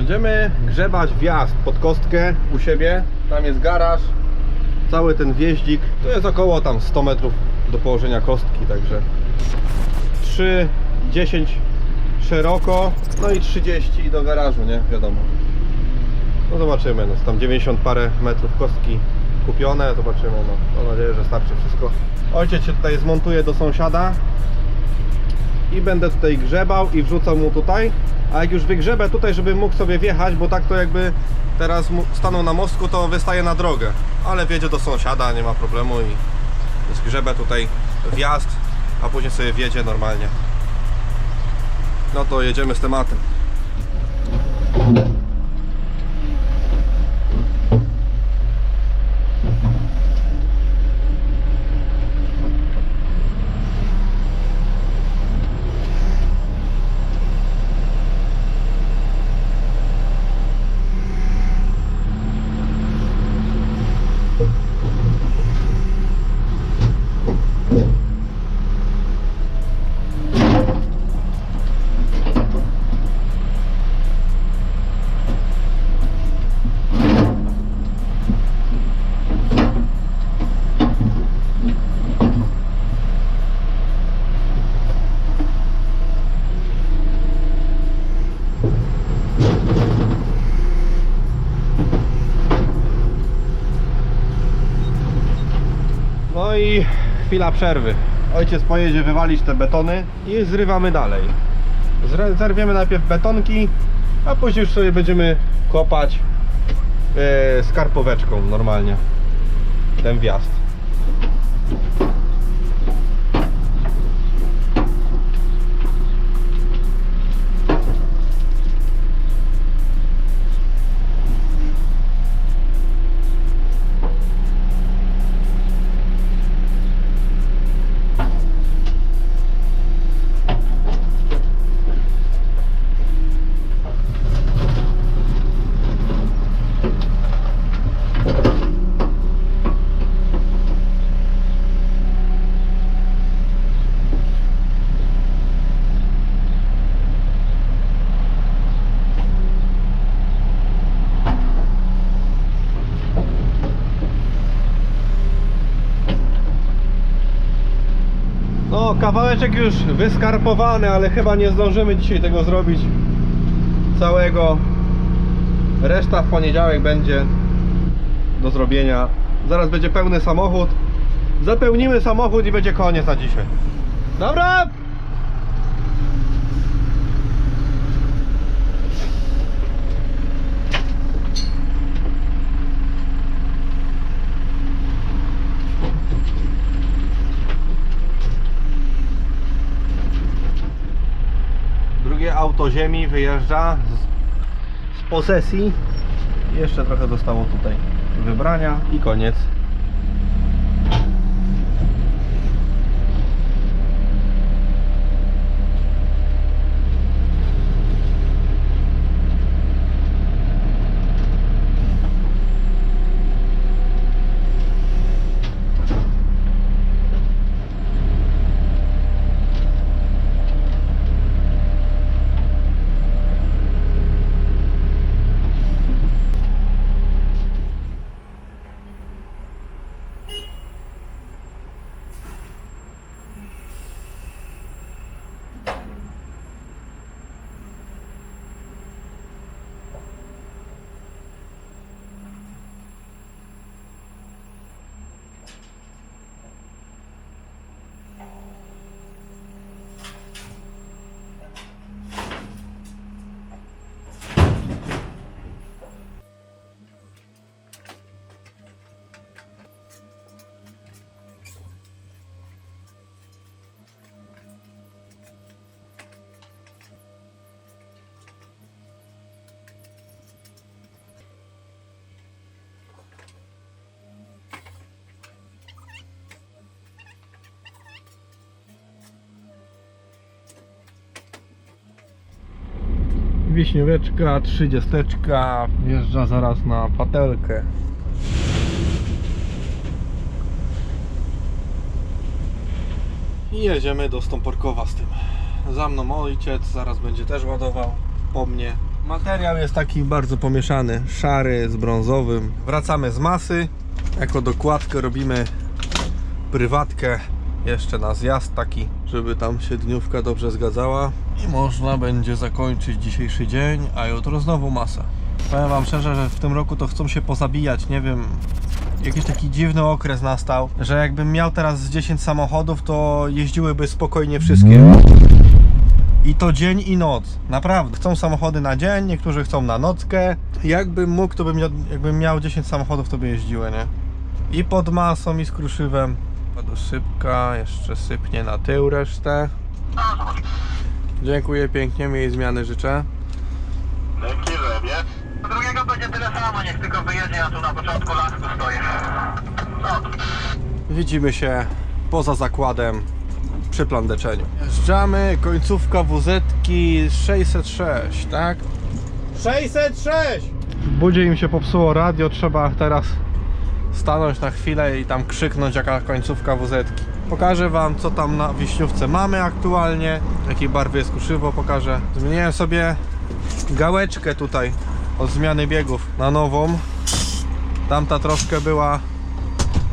Będziemy grzebać wjazd pod kostkę u siebie. Tam jest garaż. Cały ten wjeździk. To jest około tam 100 metrów do położenia kostki, także 3, 10 szeroko, no i 30 do garażu, nie? Wiadomo. No zobaczymy, no, tam 90 parę metrów kostki kupione, zobaczymy, no. Mam nadzieję, że starczy wszystko. Ojciec się tutaj zmontuje do sąsiada i będę tutaj grzebał i wrzucał mu tutaj, a jak już wygrzebę tutaj, żeby mógł sobie wjechać, bo tak to jakby teraz stanął na mostku, to wystaje na drogę, ale wjedzie do sąsiada, nie ma problemu i zgrzebę tutaj wjazd, a później sobie wjedzie normalnie. No to jedziemy z tematem. I chwila przerwy. Ojciec pojedzie wywalić te betony i zrywamy dalej. Zerwiemy najpierw betonki, a później już sobie będziemy kopać e, skarpoweczką normalnie ten wjazd. Kawałeczek już wyskarpowany, ale chyba nie zdążymy dzisiaj tego zrobić całego. Reszta w poniedziałek będzie do zrobienia. Zaraz będzie pełny samochód. Zapełnimy samochód i będzie koniec na dzisiaj. Dobra! Auto ziemi wyjeżdża z, z posesji. Jeszcze trochę zostało tutaj wybrania i koniec. Wiśnióweczka, trzydziesteczka wjeżdża zaraz na patelkę. I jedziemy do Stąporkowa z tym. Za mną ojciec, zaraz będzie też ładował po mnie. Materiał jest taki bardzo pomieszany, szary z brązowym. Wracamy z masy. Jako dokładkę robimy prywatkę jeszcze na zjazd taki, żeby tam się dniówka dobrze zgadzała. I można będzie zakończyć dzisiejszy dzień, a jutro znowu masa. Powiem wam szczerze, że w tym roku to chcą się pozabijać, nie wiem, jakiś taki dziwny okres nastał, że jakbym miał teraz z 10 samochodów, to jeździłyby spokojnie wszystkie. I to dzień i noc. Naprawdę. Chcą samochody na dzień, niektórzy chcą na nockę. Jakbym mógł, to bym jakbym miał 10 samochodów, to by jeździły, nie? I pod masą, i z kruszywem. Podosypka, jeszcze sypnie na tył resztę. Dziękuję pięknie, miłej zmiany życzę. Dzięki, lewie. Drugiego będzie tyle samo, niech tylko wyjedzie, ja tu na początku lasku stoję. No, Widzimy się poza zakładem przy plandeczeniu. Jeżdżamy, końcówka WZ 606, tak? 606! Budzie im się popsuło radio, trzeba teraz stanąć na chwilę i tam krzyknąć jaka końcówka WZ. Pokażę wam co tam na Wiśniówce mamy aktualnie, jakiej barwy jest kuszywo, pokażę. Zmieniłem sobie gałeczkę tutaj od zmiany biegów na nową. Tamta troszkę była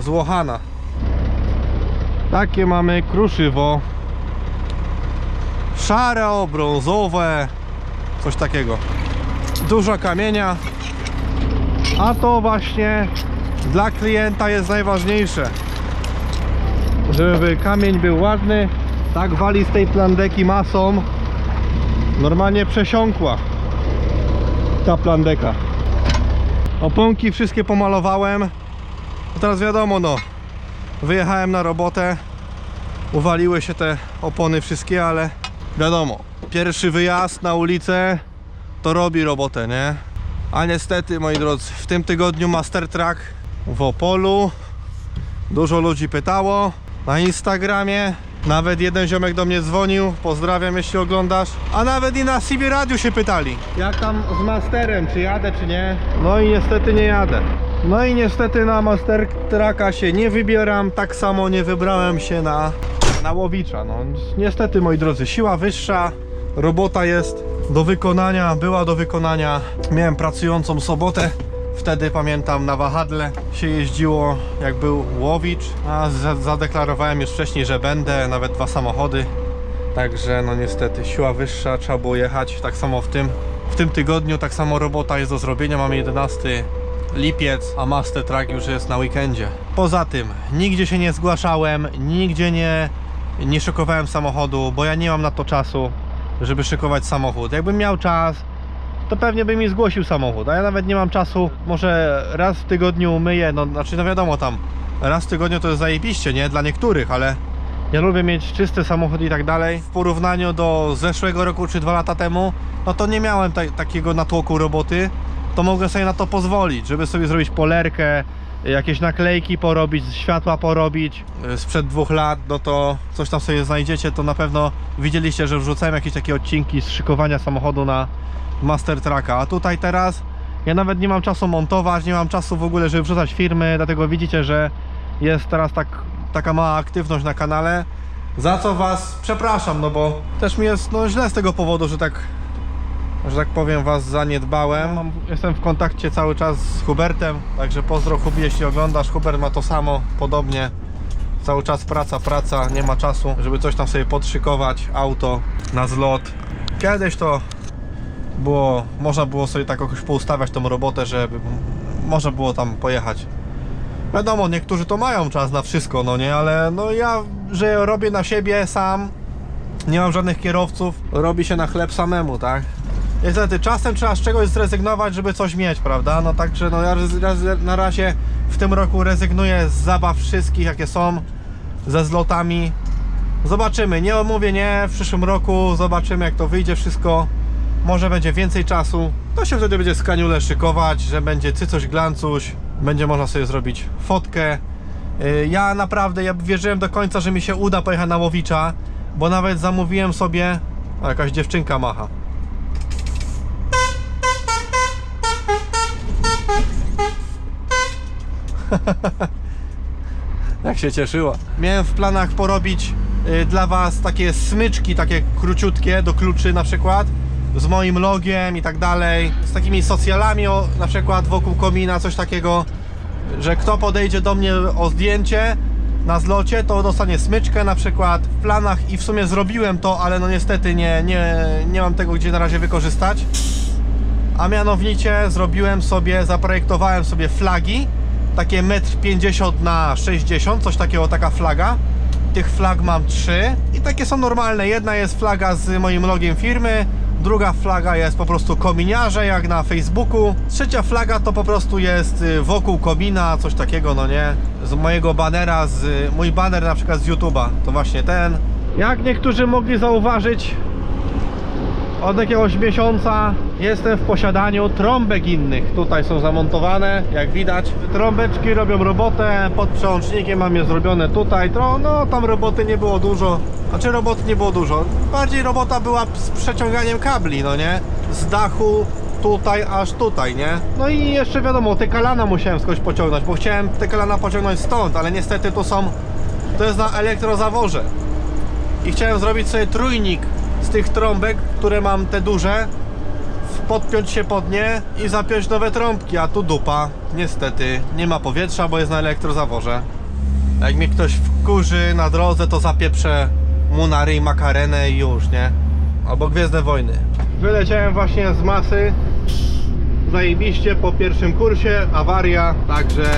złochana. Takie mamy kruszywo. Szare, brązowe, coś takiego. Dużo kamienia. A to właśnie dla klienta jest najważniejsze. Żeby kamień był ładny, tak wali z tej plandeki masą. Normalnie przesiąkła ta plandeka. Oponki wszystkie pomalowałem. Teraz wiadomo no, wyjechałem na robotę, uwaliły się te opony wszystkie, ale wiadomo, pierwszy wyjazd na ulicę to robi robotę, nie? A niestety, moi drodzy, w tym tygodniu Master Track w Opolu dużo ludzi pytało na Instagramie. Nawet jeden ziomek do mnie dzwonił, pozdrawiam jeśli oglądasz. A nawet i na CB Radiu się pytali. Jak tam z Masterem, czy jadę, czy nie? No i niestety nie jadę. No i niestety na Master Tracka się nie wybieram, tak samo nie wybrałem się na, na Łowicza. No niestety moi drodzy, siła wyższa, robota jest do wykonania, była do wykonania. Miałem pracującą sobotę, wtedy pamiętam na wahadle się jeździło jak był Łowicz, a za- zadeklarowałem już wcześniej, że będę, nawet dwa samochody. Także no niestety siła wyższa, trzeba było jechać tak samo w tym w tym tygodniu, tak samo robota jest do zrobienia, mamy 11 lipiec, a Master Track już jest na weekendzie. Poza tym, nigdzie się nie zgłaszałem, nigdzie nie, nie szykowałem samochodu, bo ja nie mam na to czasu, żeby szykować samochód. Jakbym miał czas, to pewnie bym mi zgłosił samochód, a ja nawet nie mam czasu, może raz w tygodniu myję, no znaczy no wiadomo tam, raz w tygodniu to jest zajebiście, nie? Dla niektórych, ale ja lubię mieć czysty samochód i tak dalej. W porównaniu do zeszłego roku czy dwa lata temu, no to nie miałem ta- takiego natłoku roboty, to mogę sobie na to pozwolić, żeby sobie zrobić polerkę, jakieś naklejki porobić, światła porobić. Yy, Sprzed dwóch lat, no to coś tam sobie znajdziecie, to na pewno widzieliście, że wrzucałem jakieś takie odcinki z szykowania samochodu na Master Tracka, a tutaj teraz ja nawet nie mam czasu montować, nie mam czasu w ogóle, żeby wrzucać firmy, dlatego widzicie, że jest teraz tak, taka mała aktywność na kanale. Za co Was przepraszam, no bo też mi jest no, źle z tego powodu, że tak, że tak powiem, Was zaniedbałem. Mam, jestem w kontakcie cały czas z Hubertem, także pozdro Hubi, jeśli oglądasz. Hubert ma to samo, podobnie. Cały czas praca, praca, nie ma czasu, żeby coś tam sobie podszykować, auto na zlot. Kiedyś to było, można było sobie tak jakoś poustawiać tą robotę, żeby można było tam pojechać. Wiadomo, niektórzy to mają czas na wszystko, no nie, ale no ja, że robię na siebie sam, nie mam żadnych kierowców, robi się na chleb samemu, tak? Niestety, czasem trzeba z czegoś zrezygnować, żeby coś mieć, prawda? No także no ja na razie w tym roku rezygnuję z zabaw wszystkich, jakie są, ze zlotami. Zobaczymy, nie mówię nie, w przyszłym roku zobaczymy jak to wyjdzie wszystko. Może będzie więcej czasu. To się wtedy będzie z kaniule szykować, że będzie cycoś glancuś, będzie można sobie zrobić fotkę. Yy, Ja naprawdę, ja wierzyłem do końca, że mi się uda pojechać na Łowicza, bo nawet zamówiłem sobie... O, jakaś dziewczynka macha. Jak się cieszyła. Miałem w planach porobić y, dla Was takie smyczki, takie króciutkie do kluczy na przykład, z moim logiem i tak dalej, z takimi socjalami, o, na przykład wokół komina, coś takiego, że kto podejdzie do mnie o zdjęcie na zlocie, to dostanie smyczkę na przykład w planach i w sumie zrobiłem to, ale no niestety nie, nie, nie mam tego gdzie na razie wykorzystać. A mianowicie zrobiłem sobie, zaprojektowałem sobie flagi, takie 1,50 m na 60, coś takiego, taka flaga. Tych flag mam trzy i takie są normalne. Jedna jest flaga z moim logiem firmy, druga flaga jest po prostu kominiarze, jak na Facebooku. Trzecia flaga to po prostu jest y, wokół komina, coś takiego, no nie? Z mojego banera, z mój baner na przykład z YouTube'a, to właśnie ten. Jak niektórzy mogli zauważyć, od jakiegoś miesiąca jestem w posiadaniu trąbek innych. Tutaj są zamontowane, jak widać. Trąbeczki robią robotę, pod przełącznikiem mam je zrobione tutaj. No tam roboty nie było dużo. Znaczy roboty nie było dużo. Bardziej robota była z przeciąganiem kabli, no nie? Z dachu tutaj aż tutaj, nie? No i jeszcze wiadomo, te kalana musiałem skądś pociągnąć, bo chciałem te kalana pociągnąć stąd, ale niestety tu są, to jest na elektrozaworze i chciałem zrobić sobie trójnik z tych trąbek, które mam te duże podpiąć się pod nie i zapiąć nowe trąbki, a tu dupa. Niestety nie ma powietrza, bo jest na elektrozaworze. Jak mnie ktoś wkurzy na drodze to zapieprzę mu na ryj makarenę i już, nie? Albo Gwiezdne Wojny. Wyleciałem właśnie z masy. Zajebiście po pierwszym kursie, awaria, także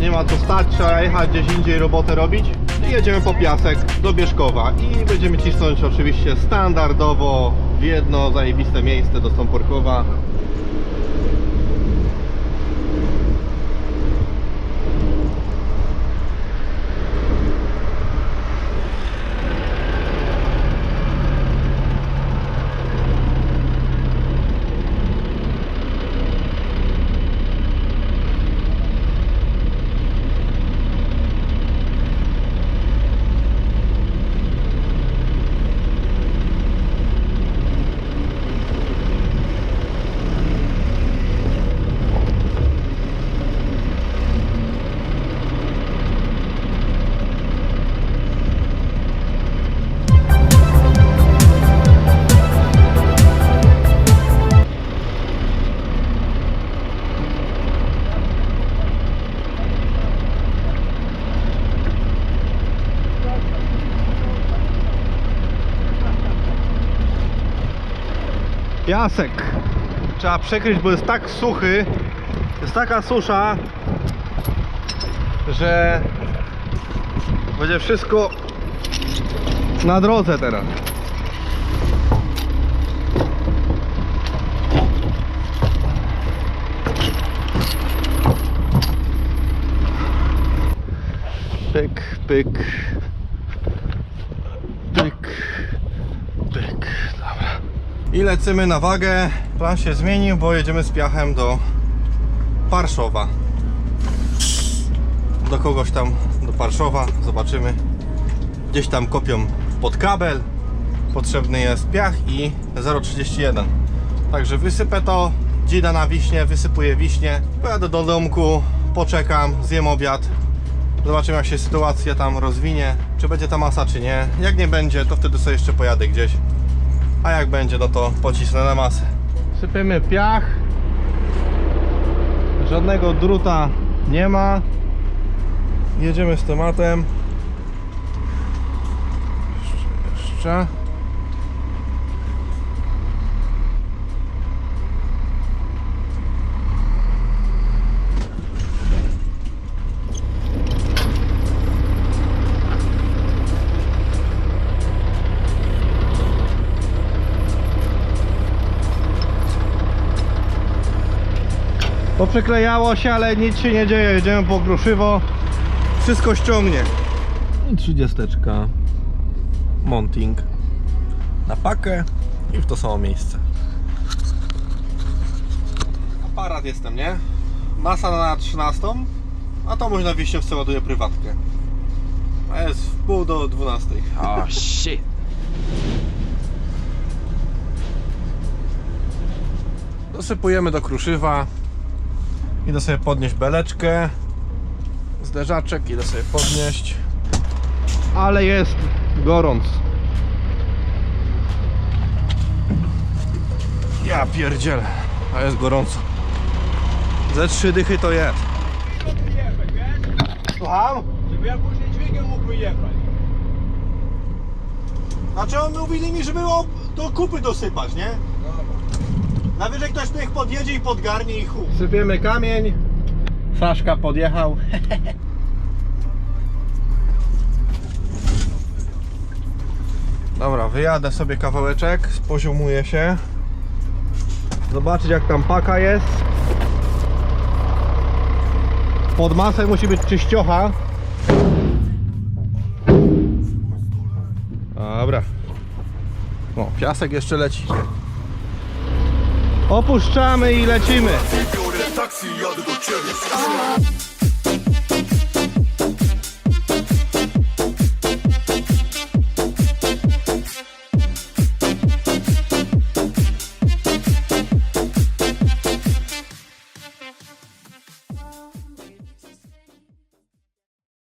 nie ma co stać, trzeba jechać gdzieś indziej robotę robić i jedziemy po piasek do Bierzkowa i będziemy cisnąć oczywiście standardowo w jedno zajebiste miejsce do Stąporkowa Piasek. Trzeba przekryć, bo jest tak suchy jest taka susza że będzie wszystko na drodze teraz. Pyk pyk pyk, dobra i lecimy na wagę. Plan się zmienił, bo jedziemy z piachem do Parszowa. Do kogoś tam, do Parszowa. Zobaczymy. Gdzieś tam kopią pod kabel. Potrzebny jest piach i 0,31. Także wysypę to. Dzida na wiśnie, wysypuję wiśnie. Pojadę do domku, poczekam, zjem obiad. Zobaczymy jak się sytuacja tam rozwinie. Czy będzie ta masa, czy nie. Jak nie będzie, to wtedy sobie jeszcze pojadę gdzieś a jak będzie, no to pocisnę na masę. Sypiemy piach. Żadnego druta nie ma. Jedziemy z tematem. Jeszcze, jeszcze. Poprzeklejało się, ale nic się nie dzieje. Jedziemy po gruszywo. Wszystko ściągnie. I trzydziesteczka. Monting. Na pakę i w to samo miejsce. Aparat jestem, nie? Masa na 13, a to można Wiśniowce ładuje prywatkę. A jest w pół do 12. Oh shit. Dosypujemy do kruszywa. Idę sobie podnieść beleczkę. Zderzaczek idę sobie podnieść. Ale jest gorąc. Ja pierdzielę, a jest gorąco. Ze trzy dychy to jest. Słucham? Żeby ja później dźwigiem mógł wyjechać. Znaczy on mówili mi, żeby do kupy dosypać, nie? Najwyżej ktoś tu ich podjedzie i podgarnie i chuj. Sypiemy kamień. Saszka podjechał. Dobra, wyjadę sobie kawałeczek, spoziomuję się. Zobaczyć jak tam paka jest. Pod masę musi być czyściocha. Dobra. O, piasek jeszcze leci. Opuszczamy i lecimy. Biorę taksi, jadę do ciebie